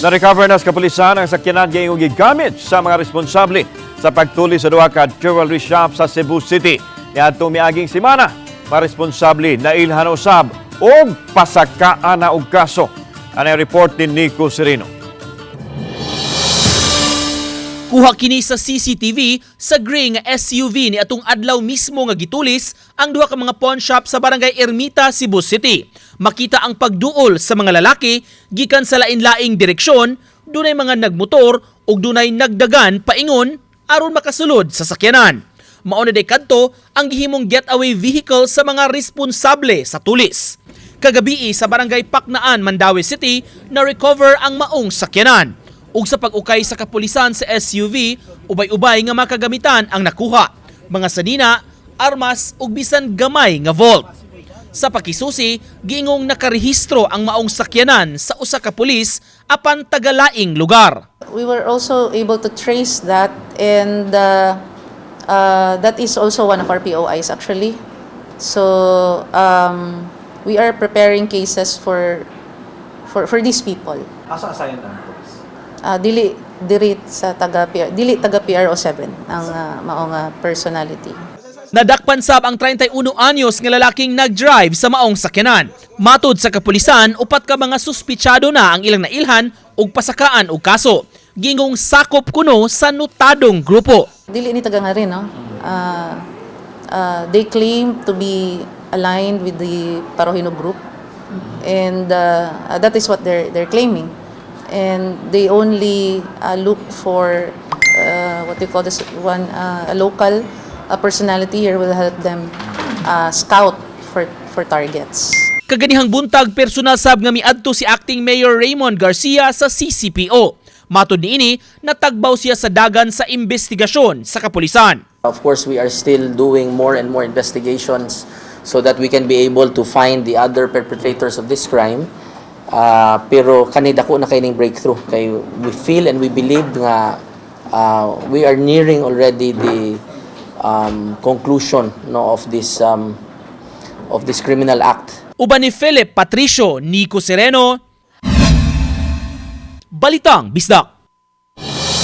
Na-recover na sa kapulisan ang sakyanan ngayong gigamit sa mga responsable sa pagtuli sa duha ka jewelry shop sa Cebu City. Niadtong miaging semana, mga responsable na ilhan usab og pasakaan na og kaso. Ano report ni Nico Sereno? Kuha kini sa CCTV sa gray nga SUV ni atong adlaw mismo nga gitulis ang duha ka mga pawn shop sa barangay Ermita, Cebu City. Makita ang pagduol sa mga lalaki gikan sa lain-laing direksyon, dunay mga nagmotor ug dunay nagdagan paingon aron makasulod sa sakyanan. Mao na kadto ang gihimong getaway vehicle sa mga responsable sa tulis. Kagabi sa barangay Paknaan, Mandawi City, na recover ang maong sakyanan ug sa pag-ukay sa kapulisan sa SUV, ubay-ubay nga makagamitan ang nakuha. Mga sanina, armas ug bisan gamay nga vault. Sa pakisusi, giingong nakarehistro ang maong sakyanan sa usa ka pulis apan tagalaing lugar. We were also able to trace that, and uh, uh, that is also one of our POIs actually. So um, we are preparing cases for for for these people. Asa asayan police? Uh, dili diri sa taga PR, dili taga PRO7 ang uh, maong uh, personality. Nadakpan sab ang 31 anyos nga lalaking nag-drive sa maong sakyanan. Matod sa kapulisan, upat ka mga suspitsado na ang ilang nailhan ug pasakaan og kaso. Gingong sakop kuno sa notadong grupo. Dili ni taga nga rin, no? Uh, uh, they claim to be aligned with the Parohino group. And uh, that is what they're, they're claiming. And they only uh, look for uh, what they call this one, uh, a local uh, personality here will help them uh, scout for, for targets. Kaganihang buntag personal sab nga miadto si acting mayor Raymond Garcia sa CCPO. Matod niini, natagbaw siya sa dagan sa investigasyon sa kapulisan. Of course, we are still doing more and more investigations so that we can be able to find the other perpetrators of this crime. Uh, pero kanida ko na kaining breakthrough. Kay we feel and we believe nga uh, we are nearing already the um, conclusion no, of this um, of this criminal act. Uban ni Philip Patricio Nico Sereno, Balitang Bisdak.